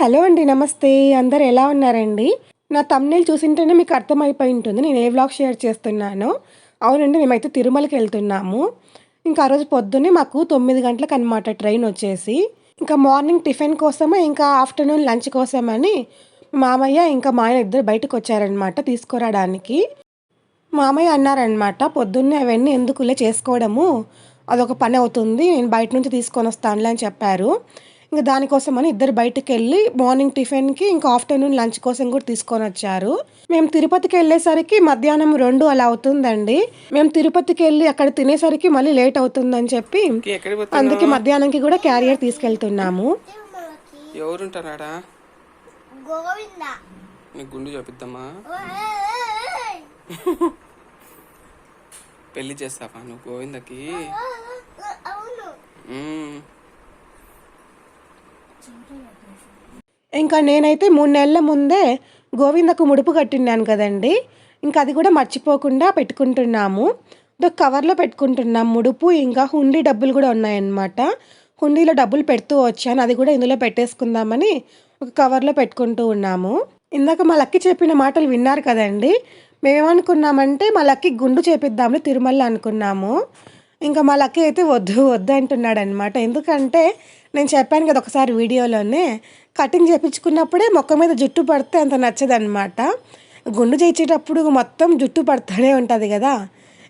Hello అండి నమస్తే. అందరు ఎలా ఉన్నారండి? నా తమ్నేలు చూసింటేనే మీకు అర్థమైపోయి ఉంటుంది. నేను ఏ వ్లాగ్ షేర్ చేస్తున్నాను. అవునండి మేమైతే తిరుమలకి వెళ్తున్నాము. ఇంకా ఆ రోజు పొద్దున్నే మాకు తొమ్మిది గంటలకు అనమాట ట్రైన్ వచ్చేసి. ఇంకా మార్నింగ్ టిఫిన్ కోసమే ఇంకా ఆఫ్టర్నూన్ లంచ్ కోసమని మామయ్య ఇంకా మా ఆయన ఇద్దరు బయటకు వచ్చారనమాట తీసుకురావడానికి. మామయ్య అన్నారనమాట పొద్దున్నే అవన్నీ ఎందుకులే చేసుకోవడము? అదొక పని అవుతుంది. నేను బయట నుంచి తీసుకొని వస్తానులే అని చెప్పారు. ఇంకా దానికోసమని ఇద్దరు బయటికి వెళ్ళి మార్నింగ్ టిఫిన్కి ఇంకా ఆఫ్టర్నూన్ లంచ్ కోసం కూడా తీసుకొని వచ్చారు మేము తిరుపతికి వెళ్ళేసరికి మధ్యాహ్నం రెండు అలా అవుతుందండి. మేము తిరుపతికి వెళ్ళి అక్కడ తినేసరికి మళ్ళీ లేట్ అవుతుందని చెప్పి అందుకే మధ్యాహ్నంకి కూడా క్యారియర్ తీసుకెళ్తున్నాము. గుండు చూపిద్దామా పెళ్ళి చేస్తావా నువ్వు గోవిందకి. ఇంకా నేనైతే మూడు నెలల ముందే గోవిందకు ముడుపు కట్టినాను కదండి. ఇంకా అది కూడా మర్చిపోకుండా పెట్టుకుంటున్నాము. ఒక కవర్లో పెట్టుకుంటున్నాం. ముడుపు ఇంకా హుండీ డబ్బులు కూడా ఉన్నాయన్నమాట. హుండీలో డబ్బులు పెడుతూ వచ్చాను. అది కూడా ఇందులో పెట్టేసుకుందామని ఒక కవర్లో పెట్టుకుంటూ ఉన్నాము. ఇందాక మా లక్కి చెప్పిన మాటలు విన్నారు కదండి. మేమేమనుకున్నామంటే మా లక్కి గుండు చేపిద్దామని తిరుమల అనుకున్నాము. ఇంకా మా లక్కి అయితే వద్దు వద్దు అంటున్నాడు అనమాట ఎందుకంటే నేను చెప్పాను కదా ఒకసారి వీడియోలోనే కటింగ్ చేపించుకున్నప్పుడే మొక్క మీద జుట్టు పడితే అంత నచ్చదనమాట గుండు చేయించేటప్పుడు మొత్తం జుట్టు పడుతూనే ఉంటుంది కదా.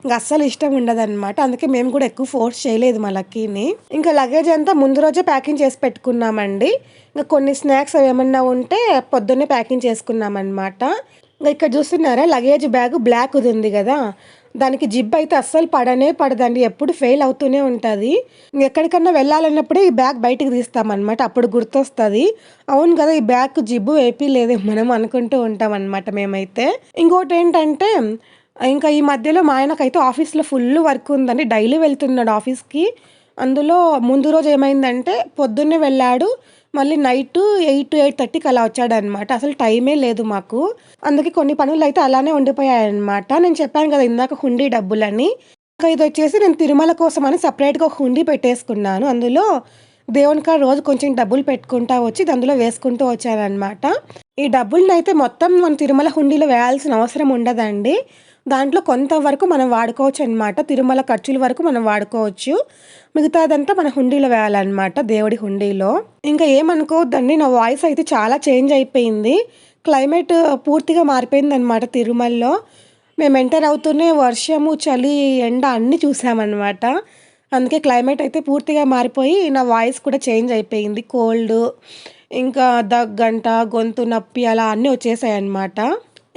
ఇంకా అస్సలు ఇష్టం ఉండదన్నమాట. అందుకే మేము కూడా ఎక్కువ ఫోర్స్ చేయలేదు మా లక్కీని. ఇంకా లగేజ్ అంతా ముందు రోజే ప్యాకింగ్ చేసి పెట్టుకున్నామండి. ఇంకా కొన్ని స్నాక్స్ అవి ఏమన్నా ఉంటే పొద్దున్నే ప్యాకింగ్ చేసుకున్నామన్నమాట. ఇంకా ఇక్కడ చూస్తున్నారా లగేజ్ బ్యాగ్ బ్లాక్ ఉంది కదా. దానికి జిబ్ అయితే అస్సలు పడనే పడదండి. ఎప్పుడు ఫెయిల్ అవుతూనే ఉంటుంది. ఎక్కడికన్నా వెళ్ళాలన్నప్పుడే ఈ బ్యాగ్ బయటకు తీస్తామన్నమాట. అప్పుడు గుర్తొస్తుంది. అవును కదా ఈ బ్యాగ్ జిబ్బు ఏపీ లేదే మనం అనుకుంటూ ఉంటాం అనమాట మేమైతే. ఇంకోటి ఏంటంటే ఇంకా ఈ మధ్యలో మా ఆయనకైతే ఆఫీస్లో ఫుల్ వర్క్ ఉందండి. డైలీ వెళ్తున్నాడు ఆఫీస్కి. అందులో ముందు రోజు ఏమైందంటే పొద్దున్నే వెళ్ళాడు. మళ్ళీ నైట్ ఎయిట్ టు ఎయిట్ థర్టీకి అలా వచ్చాడనమాట. అసలు టైమే లేదు మాకు. అందుకే కొన్ని పనులు అయితే అలానే ఉండిపోయాయన్నమాట నేను చెప్పాను కదా ఇందాక హుండీ డబ్బులని. ఇంకా ఇది వచ్చేసి నేను తిరుమల కోసం అని సపరేట్గా ఒక హుండీ పెట్టేసుకున్నాను. అందులో దేవుని కాడ రోజు కొంచెం డబ్బులు పెట్టుకుంటా వచ్చి అందులో వేసుకుంటూ వచ్చానమాట ఈ డబ్బుల్ని అయితే మొత్తం మన తిరుమల హుండీలో వేయాల్సిన అవసరం ఉండదండి. దాంట్లో కొంతవరకు మనం వాడుకోవచ్చు అనమాట తిరుమల ఖర్చుల వరకు మనం వాడుకోవచ్చు. మిగతాదంతా మన హుండీలో వేయాలన్నమాట దేవుడి హుండీలో. ఇంకా ఏమనుకోవద్దండి నా వాయిస్ అయితే చాలా చేంజ్ అయిపోయింది. క్లైమేట్ పూర్తిగా మారిపోయింది అనమాట తిరుమలలో. మేము ఎంటర్ అవుతూనే వర్షము చలి ఎండ అన్నీ చూసామన్నమాట. అందుకే క్లైమేట్ అయితే పూర్తిగా మారిపోయి నా వాయిస్ కూడా చేంజ్ అయిపోయింది. కోల్డ్ ఇంకా దగ్గంట గొంతు నొప్పి అలా అన్నీ వచ్చేసాయి అన్నమాట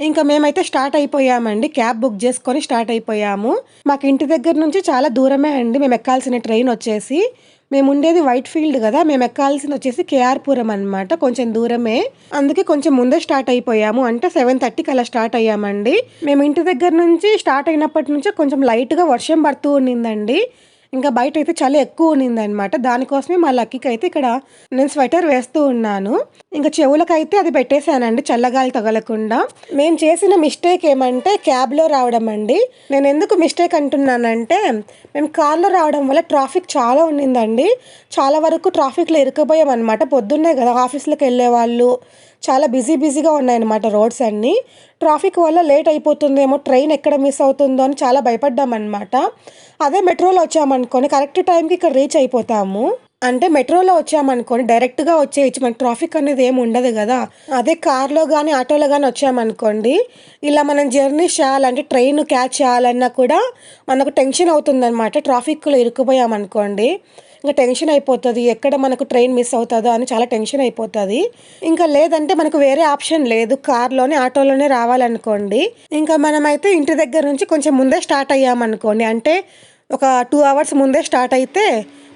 ఇంకా మేమైతే స్టార్ట్ అయిపోయామండి. క్యాబ్ బుక్ చేసుకొని స్టార్ట్ అయిపోయాము. మాకు ఇంటి దగ్గర నుంచి చాలా దూరమే అండి. మేము ఎక్కాల్సిన ట్రైన్ వచ్చేసి మేము ఉండేది వైట్ ఫీల్డ్ కదా మేము ఎక్కాల్సింది వచ్చేసి కేఆర్పురం అనమాట కొంచెం దూరమే. అందుకే కొంచెం ముందే స్టార్ట్ అయిపోయాము. అంటే సెవెన్ థర్టీకి అలా స్టార్ట్ అయ్యామండి. మేము ఇంటి దగ్గర నుంచి స్టార్ట్ అయినప్పటి నుంచి కొంచెం లైట్గా వర్షం పడుతూ ఉండిందండి ఇంకా బయట అయితే చాలా ఎక్కువ ఉన్నింది అనమాట దానికోసమే మా లక్కీకి అయితే ఇక్కడ నేను స్వెటర్ వేస్తూ ఉన్నాను. ఇంకా చెవులకైతే అది పెట్టేశానండి చల్లగాలి తగలకుండా. మేము చేసిన మిస్టేక్ ఏమంటే క్యాబ్లో రావడం అండి. నేను ఎందుకు మిస్టేక్ అంటున్నానంటే మేము కార్లో రావడం వల్ల ట్రాఫిక్ చాలా ఉన్నిందండి. చాలా వరకు ట్రాఫిక్లో ఇరుక్కుపోయాం అనమాట పొద్దున్నే కదా ఆఫీస్లోకి వెళ్ళే వాళ్ళు చాలా బిజీ బిజీగా ఉన్నాయన్నమాట రోడ్స్ అన్నీ. ట్రాఫిక్ వల్ల లేట్ అయిపోతుందేమో ట్రైన్ ఎక్కడ మిస్ అవుతుందో అని చాలా భయపడ్డామన్నమాట. అదే మెట్రోలో వచ్చామనుకోని కరెక్ట్ టైంకి ఇక్కడ రీచ్ అయిపోతాము. అంటే మెట్రోలో వచ్చామనుకోని డైరెక్ట్గా వచ్చేయచ్చు మనకి ట్రాఫిక్ అనేది ఏమి ఉండదు కదా. అదే కార్లో కానీ ఆటోలో కానీ వచ్చామనుకోండి ఇలా మనం జర్నీ చేయాలంటే ట్రైన్ క్యాచ్ చేయాలన్నా కూడా మనకు టెన్షన్ అవుతుందన్నమాట. ట్రాఫిక్లో ఇరుక్కుపోయామనుకోండి. ఇంకా టెన్షన్ అయిపోతుంది. ఎక్కడ మనకు ట్రైన్ మిస్ అవుతుందో అని చాలా టెన్షన్ అయిపోతుంది. ఇంకా లేదంటే మనకు వేరే ఆప్షన్ లేదు. కార్లోనే ఆటోలోనే రావాలనుకోండి. ఇంకా మనమైతే ఇంటి దగ్గర నుంచి కొంచెం ముందే స్టార్ట్ అయ్యామనుకోండి. అంటే ఒక టూ అవర్స్ ముందే స్టార్ట్ అయితే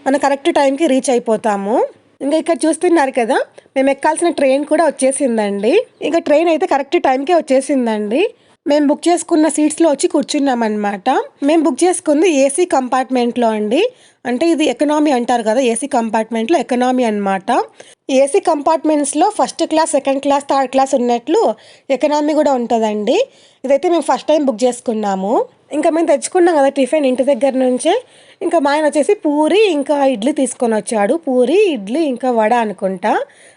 మనం కరెక్ట్ టైంకి రీచ్ అయిపోతాము. ఇంకా ఇక్కడ చూస్తున్నారు కదా మేము ఎక్కాల్సిన ట్రైన్ కూడా వచ్చేసిందండి. ఇంకా ట్రైన్ అయితే కరెక్ట్ టైంకే వచ్చేసిందండి. మేము బుక్ చేసుకున్న సీట్స్లో వచ్చి కూర్చున్నాం అనమాట మేము బుక్ చేసుకుంది ఏసీ కంపార్ట్మెంట్లో అండి. అంటే ఇది ఎకనామీ అంటారు కదా ఏసీ కంపార్ట్మెంట్లో ఎకనామీ అనమాట AC కంపార్ట్మెంట్స్లో first class second class third class ఉన్నట్లు ఎకనామీ కూడా ఉంటుందండి. ఇదైతే మేము ఫస్ట్ టైం బుక్ చేసుకున్నాము. ఇంకా మేము తెచ్చుకున్నాం కదా టిఫిన్ ఇంటి దగ్గర నుంచే. ఇంకా మా ఆయన వచ్చేసి పూరి ఇంకా ఇడ్లీ తీసుకొని వచ్చాడు. పూరి ఇడ్లీ ఇంకా వడ అనుకుంటా.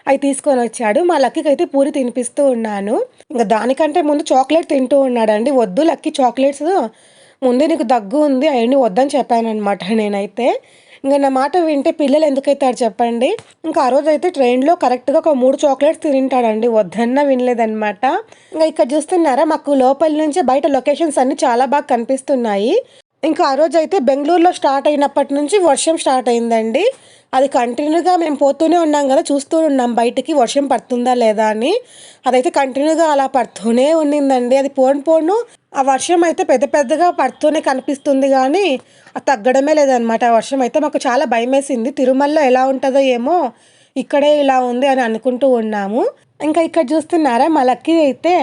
అవి తీసుకొని వచ్చాడు. మా లక్కీకి అయితే పూరి తినిపిస్తూ ఉన్నాను. ఇంకా దానికంటే ముందు చాక్లెట్ తింటూ ఉన్నాడండి. వద్దు లక్కీ చాక్లెట్స్. ముందే నీకు దగ్గు ఉంది అవన్నీ వద్దని చెప్పాను అనమాట నేనైతే. ఇంకా నా మాట వింటే పిల్లలు ఎందుకైతారు చెప్పండి? ఇంకా ఆ రోజు అయితే ట్రైన్లో కరెక్ట్గా ఒక మూడు చాక్లెట్స్ తింటాడండి వద్దన్నా వినలేదన్నమాట. ఇంకా ఇక్కడ చూస్తున్నారా మాకు లోపల నుంచి బయట లొకేషన్స్ అన్ని చాలా బాగా కనిపిస్తున్నాయి. ఇంకా ఆ రోజు అయితే బెంగళూరులో స్టార్ట్ అయినప్పటి నుంచి వర్షం స్టార్ట్ అయిందండి. అది కంటిన్యూగా మేము పోతూనే ఉన్నాం కదా చూస్తూ ఉన్నాం బయటికి వర్షం పడుతుందా లేదా అని. అదైతే కంటిన్యూగా అలా పడుతూనే ఉన్నిందండి. అది పోను పోను ఆ వర్షం అయితే పెద్ద పెద్దగా పడుతూనే కనిపిస్తుంది కానీ అది తగ్గడమే లేదనమాట ఆ వర్షం అయితే మాకు చాలా భయం వేసింది తిరుమలలో ఎలా ఉంటుందో ఏమో ఇక్కడే ఇలా ఉంది అని అనుకుంటూ ఉన్నాము. ఇంకా ఇక్కడ చూస్తున్నారా? మా లక్కీ అయితే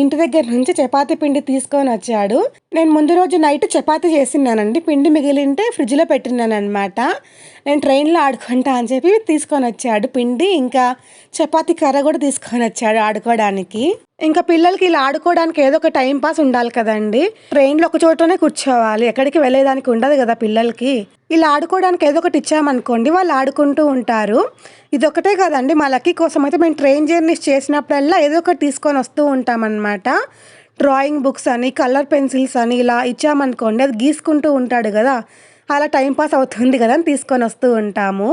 ఇంటి దగ్గర నుంచి చపాతీ పిండి తీసుకొని వచ్చాడు. నేను ముందు రోజు నైట్ చపాతీ చేసినానండి పిండి మిగిలింటే ఫ్రిడ్జ్లో పెట్టినాను అనమాట నేను ట్రైన్లో ఆడుకుంటా అని చెప్పి తీసుకొని వచ్చాడు. పిండి ఇంకా చపాతీ కర్ర కూడా తీసుకొని వచ్చాడు ఆడుకోవడానికి. ఇంకా పిల్లలకి ఇలా ఆడుకోవడానికి ఏదో ఒక టైం పాస్ ఉండాలి కదండి. ట్రైన్లో ఒక చోటనే కూర్చోవాలి. ఎక్కడికి వెళ్ళేదానికి ఉండదు కదా పిల్లలకి. ఇలా ఆడుకోవడానికి ఏదో ఒకటి ఇచ్చామనుకోండి వాళ్ళు ఆడుకుంటూ ఉంటారు. ఇది ఒకటే కదండి మా లక్కీ కోసం అయితే మేము ట్రైన్ జర్నీస్ చేసినప్పుడల్లా ఏదో ఒకటి తీసుకొని వస్తూ ఉంటామన్నమాట. డ్రాయింగ్ బుక్స్ అని కలర్ పెన్సిల్స్ అని ఇలా ఇచ్చామనుకోండి అది గీసుకుంటూ ఉంటాడు కదా. అలా టైం పాస్ అవుతుంది కదా అని తీసుకొని వస్తూ ఉంటాము.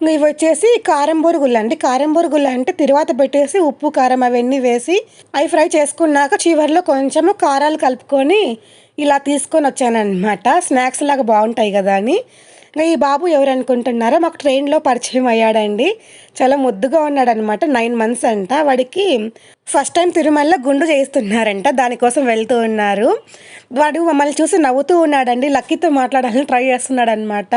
ఇవి వచ్చేసి కారం బొరుగులు అండి. కారం బొరుగులు అంటే తిరువాత పెట్టేసి ఉప్పు కారం అవన్నీ వేసి అవి ఫ్రై చేసుకున్నాక చివరిలో కొంచెము కారాలు కలుపుకొని ఇలా తీసుకొని వచ్చానమాట స్నాక్స్ లాగా బాగుంటాయి కదా అని. ఇంకా ఈ బాబు ఎవరు అనుకుంటున్నారో మాకు ట్రైన్లో పరిచయం అయ్యాడండి. చాలా ముద్దుగా ఉన్నాడనమాట నైన్ మంత్స్ అంట. వాడికి ఫస్ట్ టైం తిరుమలలో గుండు చేయిస్తున్నారంట. దానికోసం వెళ్తూ ఉన్నారు. వాడు మమ్మల్ని చూసి నవ్వుతూ ఉన్నాడండి. లక్కీతో మాట్లాడాలని ట్రై చేస్తున్నాడు అనమాట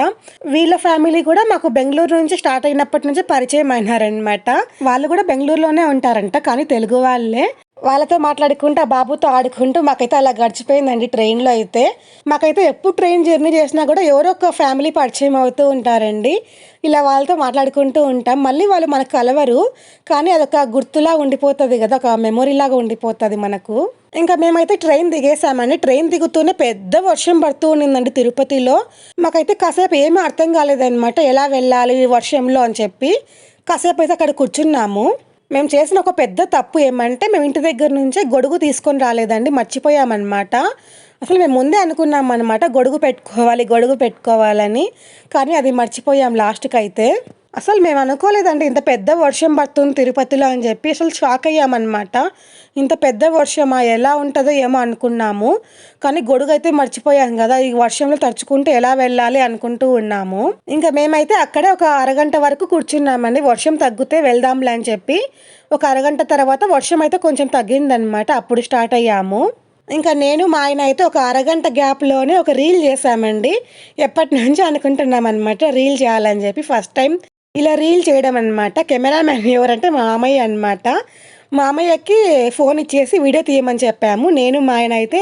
వీళ్ళ ఫ్యామిలీ కూడా మాకు బెంగళూరు నుంచి స్టార్ట్ అయినప్పటి నుంచి పరిచయం అయినారనమాట వాళ్ళు కూడా బెంగళూరులోనే ఉంటారంట కానీ తెలుగు వాళ్ళే. వాళ్ళతో మాట్లాడుకుంటూ ఆ బాబుతో ఆడుకుంటూ మాకైతే అలా గడిచిపోయిందండి ట్రైన్లో అయితే. మాకైతే ఎప్పుడు ట్రైన్ జర్నీ చేసినా కూడా ఎవరో ఒక ఫ్యామిలీ పరిచయం అవుతూ ఉంటారండి. ఇలా వాళ్ళతో మాట్లాడుకుంటూ ఉంటాం. మళ్ళీ వాళ్ళు మనకు కలవరు కానీ అదొక గుర్తులా ఉండిపోతుంది కదా ఒక మెమొరీలాగా ఉండిపోతుంది మనకు. ఇంకా మేమైతే ట్రైన్ దిగేసామండి ట్రైన్ దిగుతూనే పెద్ద వర్షం పడుతూ ఉండిందండి తిరుపతిలో. మాకైతే కాసేపు ఏమీ అర్థం కాలేదన్నమాట ఎలా వెళ్ళాలి ఈ వర్షంలో అని చెప్పి. కాసేపు అయితే అక్కడ కూర్చున్నాము. మేము చేసిన ఒక పెద్ద తప్పు ఏమంటే మేము ఇంటి దగ్గర నుంచే గొడుగు తీసుకొని రాలేదండి మర్చిపోయామన్నమాట. అసలు మేము ముందే అనుకున్నాం అనమాట గొడుగు పెట్టుకోవాలి గొడుగు పెట్టుకోవాలని. కానీ అది మర్చిపోయాం లాస్ట్కి అయితే అసలు మేము అనుకోలేదండి ఇంత పెద్ద వర్షం పడుతుంది తిరుపతిలో అని చెప్పి అసలు షాక్ అయ్యామన్నమాట. ఇంత పెద్ద వర్షమా ఎలా ఉంటుందో ఏమో అనుకున్నాము. కానీ గొడుగు అయితే మర్చిపోయాం కదా ఈ వర్షంలో తడుచుకుంటూ ఎలా వెళ్ళాలి అనుకుంటూ ఉన్నాము. ఇంకా మేమైతే అక్కడే ఒక అరగంట వరకు కూర్చున్నామండి వర్షం తగ్గితే వెళ్దాంలే అని చెప్పి. ఒక అరగంట తర్వాత వర్షం అయితే కొంచెం తగ్గిందనమాట అప్పుడు స్టార్ట్ అయ్యాము. ఇంకా నేను మా ఆయన అయితే ఒక అరగంట గ్యాప్లోనే ఒక రీల్ చేశామండి. ఎప్పటి నుంచి అనుకుంటున్నాం అనమాట రీల్ చేయాలని చెప్పి. ఫస్ట్ టైం ఇలా రీల్ చేయడం అనమాట కెమెరామ్యాన్ ఎవరంటే మా మామయ్య అనమాట మామయ్యకి ఫోన్ ఇచ్చేసి వీడియో తీయమని చెప్పాము. నేను మా ఆయన అయితే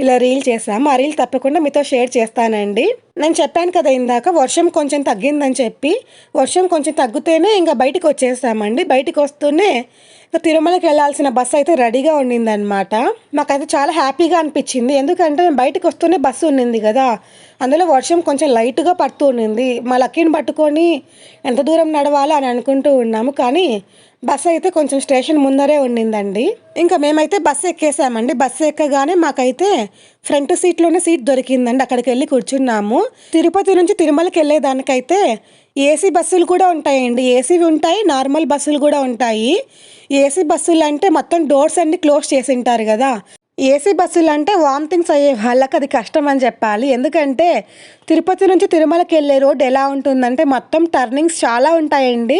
ఇలా రీల్ చేసాము. ఆ రీల్ తప్పకుండా మీతో షేర్ చేస్తానండి. నేను చెప్పాను కదా ఇందాక వర్షం కొంచెం తగ్గిందని చెప్పి వర్షం కొంచెం తగ్గితేనే ఇంకా బయటికి వచ్చేసామండి బయటకు వస్తూనే ఇంకా తిరుమలకి వెళ్ళాల్సిన బస్సు అయితే రెడీగా ఉండిందనమాట మాకైతే చాలా హ్యాపీగా అనిపించింది. ఎందుకంటే మేము బయటకు వస్తూనే బస్సు ఉండింది కదా. అందులో వర్షం కొంచెం లైట్గా పడుతూ ఉండింది మా లక్కీని పట్టుకొని ఎంత దూరం నడవాలో అని అనుకుంటూ ఉన్నాము. కానీ బస్సు అయితే కొంచెం స్టేషన్ ముందరే ఉండిందండి. ఇంకా మేమైతే బస్సు ఎక్కేసామండి. బస్సు ఎక్కగానే మాకైతే ఫ్రంట్ సీట్లోనే సీట్ దొరికిందండి. అక్కడికి వెళ్ళి కూర్చున్నాము. తిరుపతి నుంచి తిరుమలకి వెళ్ళేదానికైతే ఏసీ బస్సులు కూడా ఉంటాయండి. ఏసీవి ఉంటాయి నార్మల్ బస్సులు కూడా ఉంటాయి. ఏసీ బస్సులు అంటే మొత్తం డోర్స్ అన్ని క్లోజ్ చేసి ఉంటారు కదా. ఏసీ బస్సులు అంటే వామిటింగ్స్ అయ్యే వాళ్ళకి అది కష్టం అని చెప్పాలి. ఎందుకంటే తిరుపతి నుంచి తిరుమలకి వెళ్ళే రోడ్ ఎలా ఉంటుందంటే మొత్తం టర్నింగ్స్ చాలా ఉంటాయండి.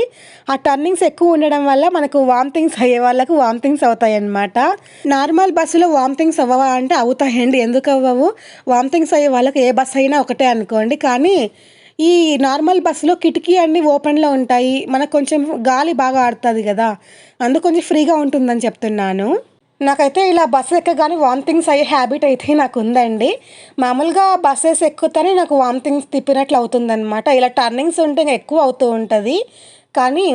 ఆ టర్నింగ్స్ ఎక్కువ ఉండడం వల్ల మనకు వామిటింగ్స్ అయ్యే వాళ్ళకు వామిటింగ్స్ అవుతాయి అన్నమాట నార్మల్ బస్సులో వామిటింగ్స్ అవ్వవా అంటే అవుతాయండి. ఎందుకు అవ్వవు? వామిటింగ్స్ అయ్యే వాళ్ళకి ఏ బస్సు అయినా ఒకటే అనుకోండి. కానీ ఈ నార్మల్ బస్సులో కిటికీ అన్నీ ఓపెన్లో ఉంటాయి. మనకు కొంచెం గాలి బాగా ఆడుతుంది కదా. అందుకు కొంచెం ఫ్రీగా ఉంటుందని చెప్తున్నాను. నాకైతే ఇలా బస్సు ఎక్కగానే వామిటింగ్స్ అయ్యే హ్యాబిట్ అయితే నాకు ఉందండి మామూలుగా బస్సెస్ ఎక్కుతేనే నాకు వామిటింగ్స్ తిప్పినట్లు అవుతుందన్నమాట. ఇలా టర్నింగ్స్ ఉంటే ఇంకా ఎక్కువ అవుతూ ఉంటుంది. కానీ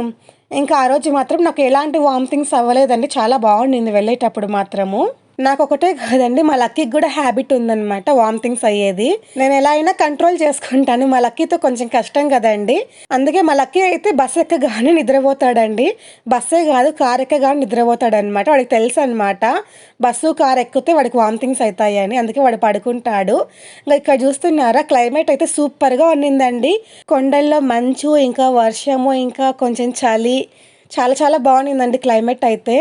ఇంకా ఆ రోజు మాత్రం నాకు ఎలాంటి వామిటింగ్స్ అవ్వలేదండి. చాలా బాగుండింది వెళ్ళేటప్పుడు మాత్రము. నాకు ఒకటే కాదండి మా లక్కీకి కూడా హ్యాబిట్ ఉందన్నమాట వామిటింగ్స్ అయ్యేది. నేను ఎలా అయినా కంట్రోల్ చేసుకుంటాను మా లక్కీతో కొంచెం కష్టం కదండి. అందుకే మా లక్కీ అయితే బస్ ఎక్కగానే నిద్రపోతాడండి. బస్సే కాదు కార్ ఎక్కగానే నిద్రపోతాడు అనమాట వాడికి తెలుసు అనమాట బస్సు కార్ ఎక్కితే వాడికి వామిటింగ్స్ అవుతాయని అందుకే వాడు పడుకుంటాడు. ఇంకా ఇక్కడ చూస్తున్నారా క్లైమేట్ అయితే సూపర్గా ఉన్నిందండి. కొండల్లో మంచు ఇంకా వర్షము ఇంకా కొంచెం చలి చాలా చాలా బాగుండిందండి క్లైమేట్ అయితే.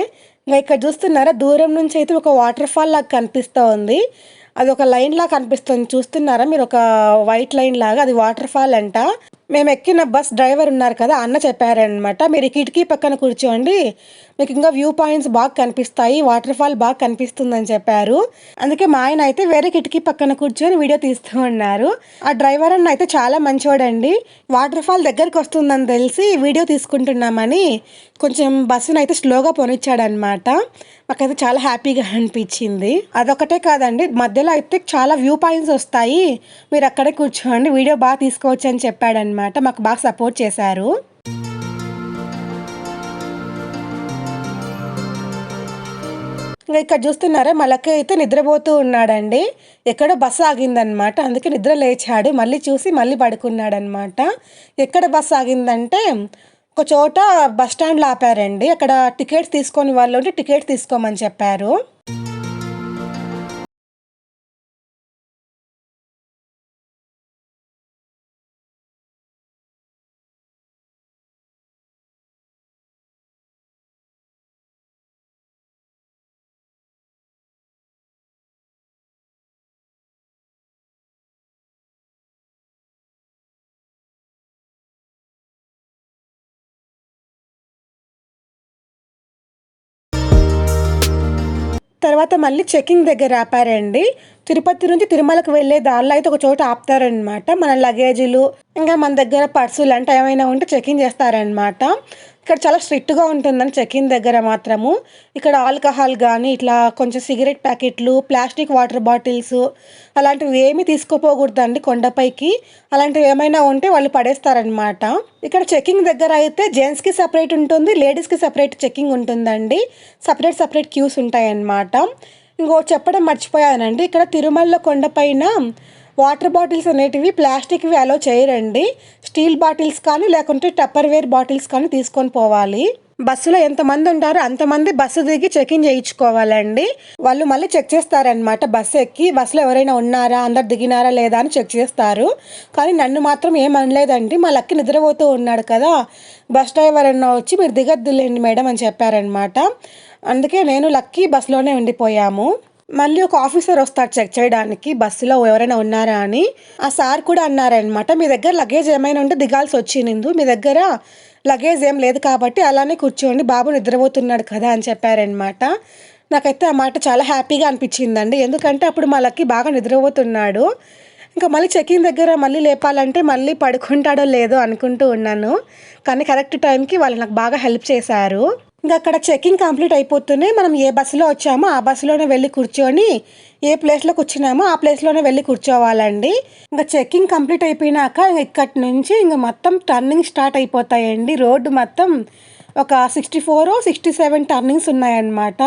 ఇక్కడ చూస్తున్నారా? దూరం నుంచి అయితే ఒక వాటర్ ఫాల్ లాగా కనిపిస్తూ ఉంది. అది ఒక లైన్ లాగా కనిపిస్తుంది. చూస్తున్నారా? మీరు ఒక వైట్ లైన్ లాగా అది వాటర్ ఫాల్ అంట. మేము ఎక్కిన బస్ డ్రైవర్ ఉన్నారు కదా అన్న చెప్పారనమాట మీరు కిటికీ పక్కన కూర్చోండి. మీకు ఇంకా వ్యూ పాయింట్స్ బాగా కనిపిస్తాయి వాటర్ ఫాల్ బాగా కనిపిస్తుందని చెప్పారు. అందుకే మా ఆయన అయితే వేరే కిటికీ పక్కన కూర్చొని వీడియో తీస్తూ ఉన్నారు. ఆ డ్రైవర్ అన్న అయితే చాలా మంచివాడండి వాటర్ ఫాల్ దగ్గరికి వస్తుందని తెలిసి వీడియో తీసుకుంటున్నామని కొంచెం బస్సును అయితే స్లోగా పొనిచ్చాడనమాట మాకైతే చాలా హ్యాపీగా అనిపించింది. అదొకటే కాదండి మధ్యలో అయితే చాలా వ్యూ పాయింట్స్ వస్తాయి. మీరు అక్కడే కూర్చోండి వీడియో బాగా తీసుకోవచ్చు అని చెప్పాడనమాట మాకు బాగా సపోర్ట్ చేశారు. ఇక్కడ చూస్తున్నారా మలక్క అయితే నిద్రపోతూ ఉన్నాడండి. ఎక్కడో బస్సు ఆగిందనమాట. అందుకే నిద్ర లేచాడు. మళ్ళీ చూసి మళ్ళీ పడుకున్నాడనమాట. ఎక్కడ బస్సు ఆగిందంటే ఒక చోట బస్ స్టాండ్లో ఆపారండి. అక్కడ టికెట్స్ తీసుకొని వాళ్ళు ఉంటే టికెట్స్ తీసుకోమని చెప్పారు. తర్వాత మళ్ళీ చెకింగ్ దగ్గర ఆపారండి. తిరుపతి నుంచి తిరుమలకు వెళ్ళే దారిలో అయితే ఒక చోట ఆపుతారనమాట మన లగేజీలు ఇంకా మన దగ్గర పర్సులు అంటే ఏమైనా ఉంటే చెకింగ్ చేస్తారనమాట ఇక్కడ చాలా స్ట్రిక్ట్గా ఉంటుందని చెకింగ్ దగ్గర మాత్రము. ఇక్కడ ఆల్కహాల్ కానీ ఇట్లా కొంచెం సిగరెట్ ప్యాకెట్లు ప్లాస్టిక్ వాటర్ బాటిల్స్ అలాంటివి ఏమీ తీసుకోపోకూడదండి కొండపైకి. అలాంటివి ఏమైనా ఉంటే వాళ్ళు పడేస్తారనమాట ఇక్కడ చెకింగ్ దగ్గర అయితే జెంట్స్కి సపరేట్ ఉంటుంది లేడీస్కి సపరేట్ చెకింగ్ ఉంటుందండి. సపరేట్ సపరేట్ క్యూస్ ఉంటాయన్నమాట. ఇంకో చెప్పడం మర్చిపోయానండి. ఇక్కడ తిరుమల కొండపైన వాటర్ బాటిల్స్ అనేటివి ప్లాస్టిక్వి అలో చేయరండి. స్టీల్ బాటిల్స్ కానీ లేకుంటే టప్పర్ వేర్ బాటిల్స్ కానీ తీసుకొని పోవాలి. బస్సులో ఎంతమంది ఉంటారో అంతమంది బస్సు దిగి చెకింగ్ చేయించుకోవాలండి. వాళ్ళు మళ్ళీ చెక్ చేస్తారనమాట బస్సు ఎక్కి బస్సులో ఎవరైనా ఉన్నారా అందరు దిగినారా లేదా అని చెక్ చేస్తారు. కానీ నన్ను మాత్రం ఏమనలేదండి అనలేదండి. మా లక్కి నిద్రపోతూ ఉన్నాడు కదా. బస్ డ్రైవర్ అన్న వచ్చి మీరు దిగద్దులేండి మేడం అని చెప్పారనమాట అందుకే నేను లక్కీ బస్సులోనే ఉండిపోయాము. మళ్ళీ ఒక ఆఫీసర్ వస్తాడు చెక్ చేయడానికి బస్సులో ఎవరైనా ఉన్నారా అని. ఆ సార్ కూడా అన్నారనమాట మీ దగ్గర లగేజ్ ఏమైనా ఉంటే దిగాల్సి వచ్చింది మీ దగ్గర లగేజ్ ఏం లేదు కాబట్టి అలానే కూర్చోండి బాబు నిద్రపోతున్నాడు కదా అని చెప్పారనమాట నాకైతే ఆ మాట చాలా హ్యాపీగా అనిపించిందండి ఎందుకంటే అప్పుడు మా లక్కీ బాగా నిద్రపోతున్నాడు. ఇంకా మళ్ళీ చెకింగ్ దగ్గర మళ్ళీ లేపాలంటే మళ్ళీ పడుకుంటాడో లేదో అనుకుంటూ ఉన్నాను. కానీ కరెక్ట్ టైంకి వాళ్ళు నాకు బాగా హెల్ప్ చేశారు. ఇంకా అక్కడ చెకింగ్ కంప్లీట్ అయిపోతూనే మనం ఏ బస్సులో వచ్చామో ఆ బస్సులోనే వెళ్ళి కూర్చొని ఏ ప్లేస్లో కూర్చున్నామో ఆ ప్లేస్లోనే వెళ్ళి కూర్చోవాలండి. ఇంకా చెకింగ్ కంప్లీట్ అయిపోయినాక ఇక్కడి నుంచి ఇంకా మొత్తం టర్నింగ్ స్టార్ట్ అయిపోతాయండి. రోడ్డు మొత్తం ఒక sixty four sixty seven turnings ఉన్నాయన్నమాట.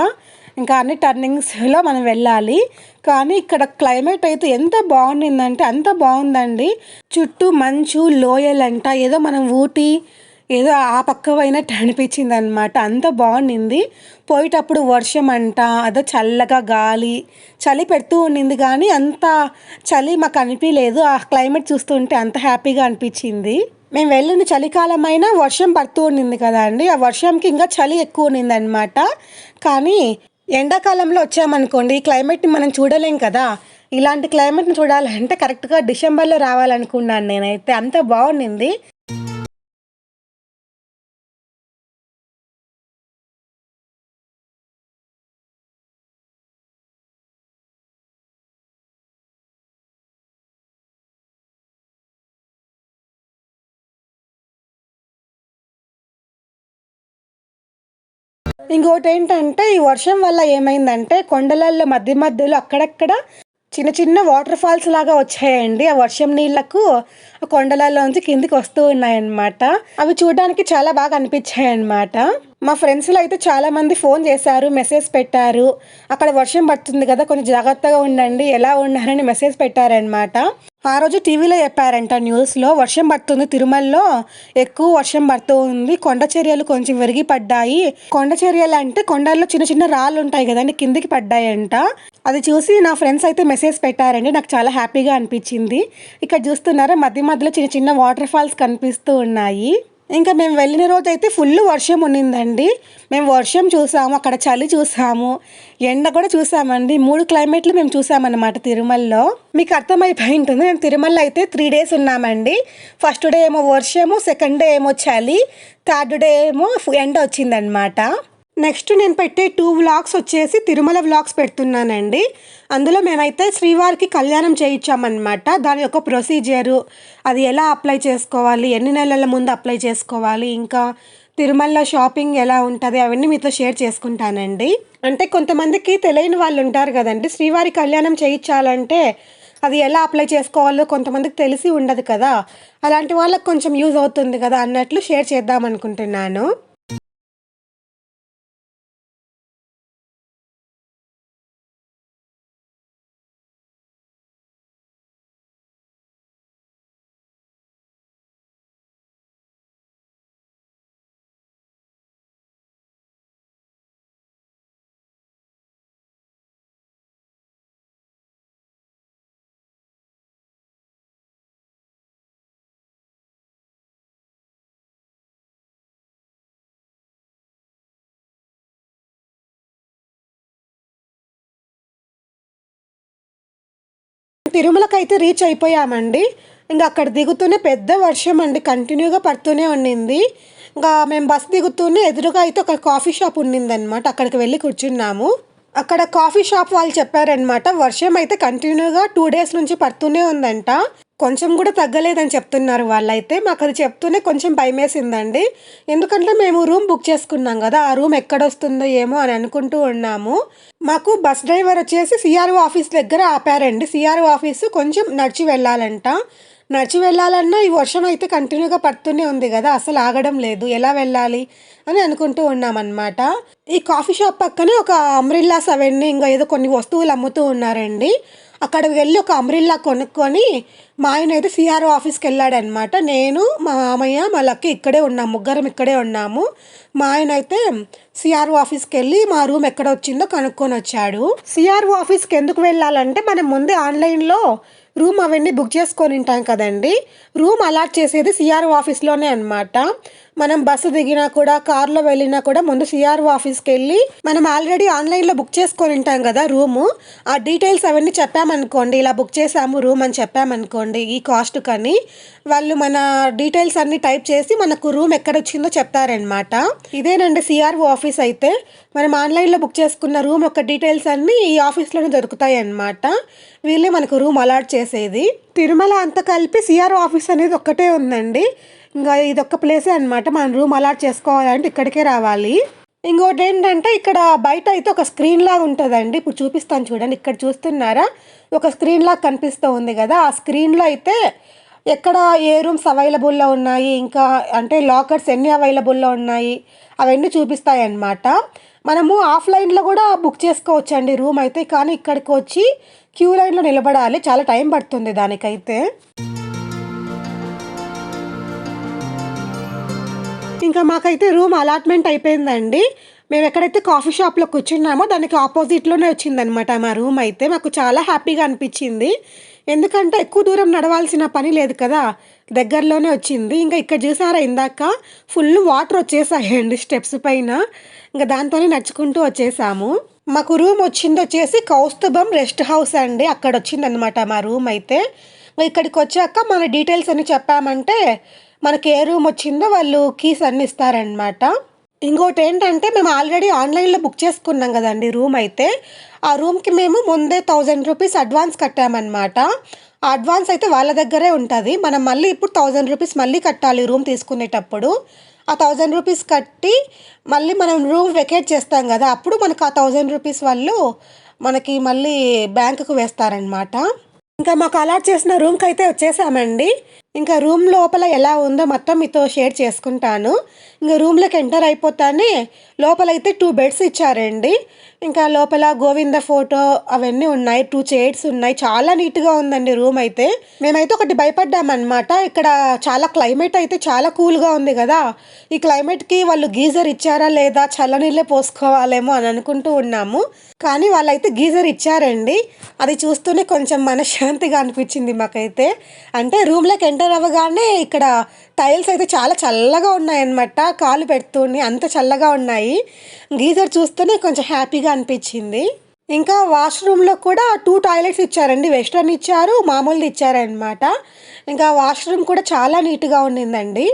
ఇంకా అన్ని టర్నింగ్స్లో మనం వెళ్ళాలి. కానీ ఇక్కడ క్లైమేట్ అయితే ఎంత బాగుండిందంటే అంత బాగుందండి. చుట్టూ మంచు లోయలంట ఏదో మనం ఊటీ ఏదో ఆ పక్క పోయినట్టు అనిపించింది అనమాట అంత బాగుండింది. పోయేటప్పుడు వర్షం అంట అదో చల్లగా గాలి చలి పెడుతూ ఉండింది కానీ అంత చలి మాకు అనిపించలేదు ఆ క్లైమేట్ చూస్తుంటే అంత హ్యాపీగా అనిపించింది. మేము వెళ్ళిన చలికాలం అయినా వర్షం పడుతూ ఉండింది కదా అండి. ఆ వర్షంకి ఇంకా చలి ఎక్కువ ఉండింది అనమాట కానీ ఎండాకాలంలో వచ్చామనుకోండి ఈ క్లైమేట్ని మనం చూడలేం కదా. ఇలాంటి క్లైమేట్ని చూడాలంటే కరెక్ట్గా డిసెంబర్లో రావాలనుకున్నాను నేనైతే. అంత బాగుండింది. ఇంకోటి ఏంటంటే ఈ వర్షం వల్ల ఏమైందంటే కొండలల్లో మధ్య మధ్యలో అక్కడక్కడ చిన్న చిన్న వాటర్ ఫాల్స్ లాగా వచ్చాయండి. ఆ వర్షం నీళ్ళకు కొండలలో కొండలలోంచి కిందికి వస్తూ ఉన్నాయన్నమాట. అవి చూడడానికి చాలా బాగా అనిపించాయి అన్నమాట మా ఫ్రెండ్స్లో అయితే చాలామంది ఫోన్ చేశారు మెసేజ్ పెట్టారు. అక్కడ వర్షం పడుతుంది కదా కొంచెం జాగ్రత్తగా ఉండండి ఎలా ఉన్నారని మెసేజ్ పెట్టారనమాట ఆ రోజు టీవీలో చెప్పారంట న్యూస్లో వర్షం పడుతుంది తిరుమలలో ఎక్కువ వర్షం పడుతూ ఉంది కొండ చర్యలు కొంచెం విరిగి పడ్డాయి. కొండ చర్యలు అంటే కొండల్లో చిన్న చిన్న రాళ్ళు ఉంటాయి కదండి కిందికి పడ్డాయంట. అది చూసి నా ఫ్రెండ్స్ అయితే మెసేజ్ పెట్టారండి నాకు చాలా హ్యాపీగా అనిపించింది. ఇక్కడ చూస్తున్నారా మధ్య మధ్యలో చిన్న చిన్న వాటర్ ఫాల్స్ కనిపిస్తూ ఉన్నాయి. ఇంకా మేము వెళ్ళిన రోజు అయితే ఫుల్ వర్షం ఉన్నిందండి. మేము వర్షం చూసాము అక్కడ చలి చూసాము ఎండ కూడా చూసామండి. మూడు క్లైమేట్లు మేము చూసామన్నమాట తిరుమలలో. మీకు అర్థమైపోయి ఉంటుంది మేము తిరుమలలో అయితే త్రీ డేస్ ఉన్నామండి. ఫస్ట్ డే ఏమో వర్షము సెకండ్ డే ఏమో చలి థర్డ్ డే ఏమో ఎండ వచ్చిందనమాట నెక్స్ట్ నేను పెట్టే టూ వ్లాగ్స్ వచ్చేసి తిరుమల వ్లాగ్స్ పెడుతున్నానండి. అందులో మేమైతే శ్రీవారికి కళ్యాణం చేయించామన్నమాట. దాని యొక్క ప్రొసీజరు అది ఎలా అప్లై చేసుకోవాలి ఎన్ని నెలల ముందు అప్లై చేసుకోవాలి ఇంకా తిరుమలలో షాపింగ్ ఎలా ఉంటుంది అవన్నీ మీతో షేర్ చేసుకుంటానండి. అంటే కొంతమందికి తెలియని వాళ్ళు ఉంటారు కదండి శ్రీవారి కళ్యాణం చేయించాలంటే అది ఎలా అప్లై చేసుకోవాలో కొంతమందికి తెలిసి ఉండదు కదా. అలాంటి వాళ్ళకి కొంచెం యూజ్ అవుతుంది కదా అన్నట్లు షేర్ చేద్దాం అనుకుంటున్నాను తిరుమలకైతే రీచ్ అయిపోయామండి. ఇంకా అక్కడ దిగుతూనే పెద్ద వర్షం అండి. కంటిన్యూగా పడుతూనే ఉండింది. ఇంకా మేము బస్ దిగుతూనే ఎదురుగా అయితే ఒక కాఫీ షాప్ ఉండిందనమాట అక్కడికి వెళ్ళి కూర్చున్నాము. అక్కడ కాఫీ షాప్ వాళ్ళు చెప్పారనమాట వర్షం అయితే కంటిన్యూగా టూ డేస్ నుంచి పడుతూనే ఉందంట. కొంచెం కూడా తగ్గలేదని చెప్తున్నారు వాళ్ళైతే. మాకు అది చెప్తూనే కొంచెం భయమేసిందండి. ఎందుకంటే మేము రూమ్ బుక్ చేసుకున్నాం కదా ఆ రూమ్ ఎక్కడ వస్తుందో ఏమో అని అనుకుంటూ ఉన్నాము. మాకు బస్ డ్రైవర్ వచ్చేసి సిఆర్ఓ ఆఫీస్ దగ్గర ఆపారండి. సిఆర్ఓ ఆఫీసు కొంచెం నడిచి వెళ్ళాలంట. నడిచి వెళ్ళాలన్నా ఈ వర్షం అయితే కంటిన్యూగా పడుతూనే ఉంది కదా అసలు ఆగడం లేదు. ఎలా వెళ్ళాలి అని అనుకుంటూ ఉన్నామన్నమాట. ఈ కాఫీ షాప్ పక్కనే ఒక అమ్రిల్లాస్ అవన్నీ ఇంకా ఏదో కొన్ని వస్తువులు అమ్ముతూ ఉన్నారండి. అక్కడికి వెళ్ళి ఒక అమ్రిల్లా కొనుక్కొని మా ఆయన అయితే సిఆర్ఓ ఆఫీస్కి వెళ్ళాడనమాట. నేను మా మామయ్య మా లక్కి ఇక్కడే ఉన్నాము. ముగ్గురం ఇక్కడే ఉన్నాము. మా ఆయన అయితే సిఆర్ఓ ఆఫీస్కి వెళ్ళి మా రూమ్ ఎక్కడ వచ్చిందో కనుక్కొని వచ్చాడు. సిఆర్ఓ ఆఫీస్కి ఎందుకు వెళ్ళాలంటే మనం ముందే ఆన్లైన్లో రూమ్ అవన్నీ బుక్ చేసుకొని ఉంటాం కదండి. రూమ్ అలాట్ చేసేది సిఆర్ఓ ఆఫీస్లోనే అనమాట మనం బస్సు దిగినా కూడా కార్లో వెళ్ళినా కూడా ముందు సిఆర్ఓ ఆఫీస్కి వెళ్ళి మనం ఆల్రెడీ ఆన్లైన్లో బుక్ చేసుకొని ఉంటాం కదా రూము. ఆ డీటెయిల్స్ అవన్నీ చెప్పామనుకోండి ఇలా బుక్ చేసాము రూమ్ అని చెప్పామనుకోండి ఈ కాస్ట్ కానీ వాళ్ళు మన డీటెయిల్స్ అన్ని టైప్ చేసి మనకు రూమ్ ఎక్కడ వచ్చిందో చెప్తారనమాట. ఇదేనండి సిఆర్ఓ ఆఫీస్ అయితే మనం ఆన్లైన్లో బుక్ చేసుకున్న రూమ్ యొక్క డీటెయిల్స్ అన్నీ ఈ ఆఫీస్లోనే దొరుకుతాయి అన్నమాట వీళ్ళే మనకు రూమ్ అలాట్ చేసేది. తిరుమల అంతా కలిపి సిఆర్ఓ ఆఫీస్ అనేది ఒక్కటే ఉందండి. ఇంకా ఇదొక్క ప్లేసే అనమాట మనం రూమ్ అలాట్ చేసుకోవాలంటే ఇక్కడికే రావాలి. ఇంకోటి ఏంటంటే ఇక్కడ బయట అయితే ఒక స్క్రీన్ లాగా ఉంటుందండి. ఇప్పుడు చూపిస్తాను చూడండి. ఇక్కడ చూస్తున్నారా? ఒక స్క్రీన్ లాగా కనిపిస్తూ ఉంది కదా. ఆ స్క్రీన్లో అయితే ఎక్కడ ఏ రూమ్స్ అవైలబుల్లో ఉన్నాయి? ఇంకా అంటే లాకర్స్ ఎన్ని అవైలబుల్లో ఉన్నాయి? అవన్నీ చూపిస్తాయి అన్నమాట. మనము ఆఫ్లైన్లో కూడా బుక్ చేసుకోవచ్చండి రూమ్ అయితే. కానీ ఇక్కడికి వచ్చి క్యూ లైన్లో నిలబడాలి. చాలా టైం పడుతుంది దానికైతే. ఇంకా మాకైతే రూమ్ అలాట్మెంట్ అయిపోయిందండి. మేము ఎక్కడైతే కాఫీ షాప్లో కూర్చున్నామో దానికి ఆపోజిట్లోనే వచ్చిందనమాట మా రూమ్ అయితే. మాకు చాలా హ్యాపీగా అనిపించింది. ఎందుకంటే ఎక్కువ దూరం నడవాల్సిన పని లేదు కదా దగ్గరలోనే వచ్చింది. ఇంకా ఇక్కడ చూసారా ఇందాక ఫుల్ వాటర్ వచ్చేసాయండి స్టెప్స్ పైన. ఇంకా దాంతోనే నడుచుకుంటూ వచ్చేసాము. మాకు రూమ్ వచ్చింది వచ్చేసి కౌస్తుభం రెస్ట్ హౌస్ అండి. అక్కడ వచ్చిందనమాట మా రూమ్ అయితే. ఇక్కడికి వచ్చాక మన డీటెయిల్స్ అన్ని చెప్పామంటే మనకి ఏ రూమ్ వచ్చిందో వాళ్ళు కీస్ అన్ని ఇస్తారనమాట ఇంకోటి ఏంటంటే మేము ఆల్రెడీ ఆన్లైన్లో బుక్ చేసుకున్నాం కదండి రూమ్ అయితే. ఆ రూమ్కి మేము ముందే థౌజండ్ రూపీస్ అడ్వాన్స్ కట్టామన్నమాట. ఆ అడ్వాన్స్ అయితే వాళ్ళ దగ్గరే ఉంటుంది. మనం మళ్ళీ ఇప్పుడు థౌజండ్ రూపీస్ మళ్ళీ కట్టాలి రూమ్ తీసుకునేటప్పుడు. ఆ థౌజండ్ రూపీస్ కట్టి మళ్ళీ మనం రూమ్ వెకేట్ చేస్తాం కదా అప్పుడు మనకు ఆ థౌజండ్ రూపీస్ వాళ్ళు మనకి మళ్ళీ బ్యాంకుకు వేస్తారనమాట ఇంకా మాకు అలాట్ చేసిన రూమ్కి అయితే వచ్చేసామండి. ఇంకా రూమ్ లోపల ఎలా ఉందో మొత్తం మీతో షేర్ చేసుకుంటాను. ఇంకా రూమ్లోకి ఎంటర్ అయిపోతానే లోపల అయితే టూ బెడ్స్ ఇచ్చారండి. ఇంకా లోపల గోవింద ఫోటో అవన్నీ ఉన్నాయి టూ చైర్స్ ఉన్నాయి. చాలా నీట్గా ఉందండి రూమ్ అయితే. మేమైతే ఒకటి భయపడ్డామన్నమాట. ఇక్కడ చాలా క్లైమేట్ అయితే చాలా కూల్గా ఉంది కదా. ఈ క్లైమేట్కి వాళ్ళు గీజర్ ఇచ్చారా లేదా చల్లనీళ్ళే పోసుకోవాలేమో అని అనుకుంటూ ఉన్నాము. కానీ వాళ్ళైతే గీజర్ ఇచ్చారండి. అది చూస్తూనే కొంచెం మనశ్శాంతిగా అనిపించింది మాకైతే. అంటే రూమ్లోకి ఎంటర్ అవ్వగానే ఇక్కడ టైల్స్ అయితే చాలా చల్లగా ఉన్నాయన్నమాట. కాలు పెడుతూనే అంత చల్లగా ఉన్నాయి. గీజర్ చూస్తూనే కొంచెం హ్యాపీగా అనిపించింది. ఇంకా వాష్రూమ్లో కూడా టూ టాయిలెట్స్ ఇచ్చారండి. వెస్ట్రన్ ఇచ్చారు మామూలుది ఇచ్చారనమాట ఇంకా వాష్రూమ్ కూడా చాలా నీట్గా ఉండిందండి.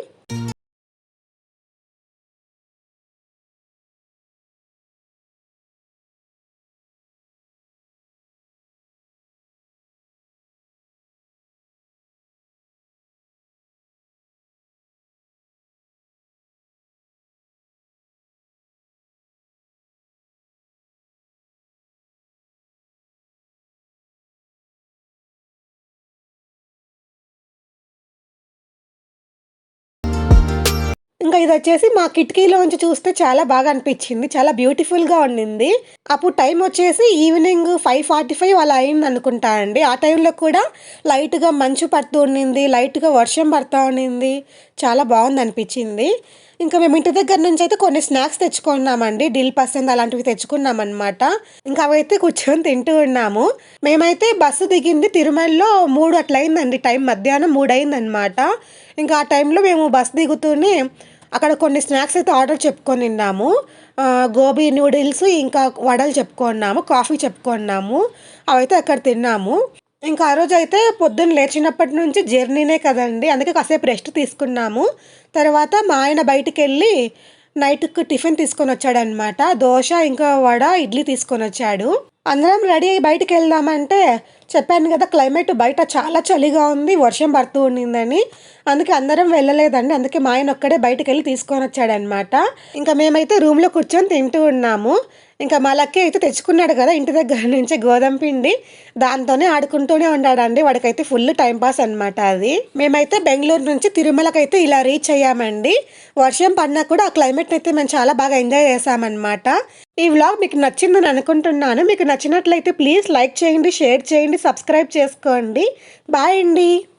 ఇంకా ఇది వచ్చేసి మా కిటికీలోంచి చూస్తే చాలా బాగా అనిపించింది. చాలా బ్యూటిఫుల్గా ఉండింది. అప్పుడు టైం వచ్చేసి ఈవినింగ్ ఫైవ్ ఫార్టీ ఫైవ్ అలా అయింది అనుకుంటా అండి. ఆ టైంలో కూడా లైట్గా మంచు పడుతూ ఉండింది. లైట్గా వర్షం పడుతూ ఉండింది. చాలా బాగుంది అనిపించింది. ఇంకా మేము ఇంటి దగ్గర నుంచి అయితే కొన్ని స్నాక్స్ తెచ్చుకున్నామండి. డిల్ పసంద్ అలాంటివి తెచ్చుకున్నాం అనమాట ఇంకా అవైతే కూర్చొని తింటూ ఉన్నాము. మేమైతే బస్సు దిగింది తిరుమలలో మూడు అట్లయిందండి. టైం మధ్యాహ్నం మూడు అయిందనమాట ఇంకా ఆ టైంలో మేము బస్సు దిగుతూనే అక్కడ కొన్ని స్నాక్స్ అయితే ఆర్డర్ చెప్పుకొని తిన్నాము. గోబీ నూడిల్స్ ఇంకా వడలు చెప్పుకున్నాము కాఫీ చెప్పుకున్నాము అవైతే అక్కడ తిన్నాము. ఇంకా ఆ రోజు అయితే పొద్దున్న లేచినప్పటి నుంచి జర్నీనే కదండి. అందుకే కాసేపు రెస్ట్ తీసుకున్నాము. తర్వాత మా ఆయన బయటికి వెళ్ళి నైట్కి టిఫిన్ తీసుకొని వచ్చాడనమాట దోశ ఇంకా వడ ఇడ్లీ తీసుకొని వచ్చాడు అందరం రెడీ అయ్యి బయటికి వెళ్దామంటే చెప్పాను కదా క్లైమేట్ బయట చాలా చలిగా ఉంది వర్షం పడుతూ ఉండిందని అందుకే అందరం వెళ్ళలేదండి. అందుకే మా ఆయన ఒక్కడే బయటకు వెళ్ళి తీసుకొని వచ్చాడనమాట ఇంకా మేమైతే రూమ్లో కూర్చొని తింటూ ఉన్నాము. ఇంకా మా అయితే తెచ్చుకున్నాడు కదా ఇంటి దగ్గర నుంచి గోధుమ పిండి. దాంతోనే ఆడుకుంటూనే ఉన్నాడండి వాడికైతే ఫుల్ టైం పాస్ అనమాట అది. మేమైతే బెంగళూరు నుంచి తిరుమలకైతే ఇలా రీచ్ అయ్యామండి. వర్షం పడినా కూడా ఆ క్లైమేట్ అయితే మేము చాలా బాగా ఎంజాయ్ చేసామన్నమాట ఈ వ్లాగ్ మీకు నచ్చిందని అనుకుంటున్నాను. మీకు నచ్చినట్లయితే ప్లీజ్ లైక్ చేయండి షేర్ చేయండి సబ్స్క్రైబ్ చేసుకోండి. బాయ్ అండి.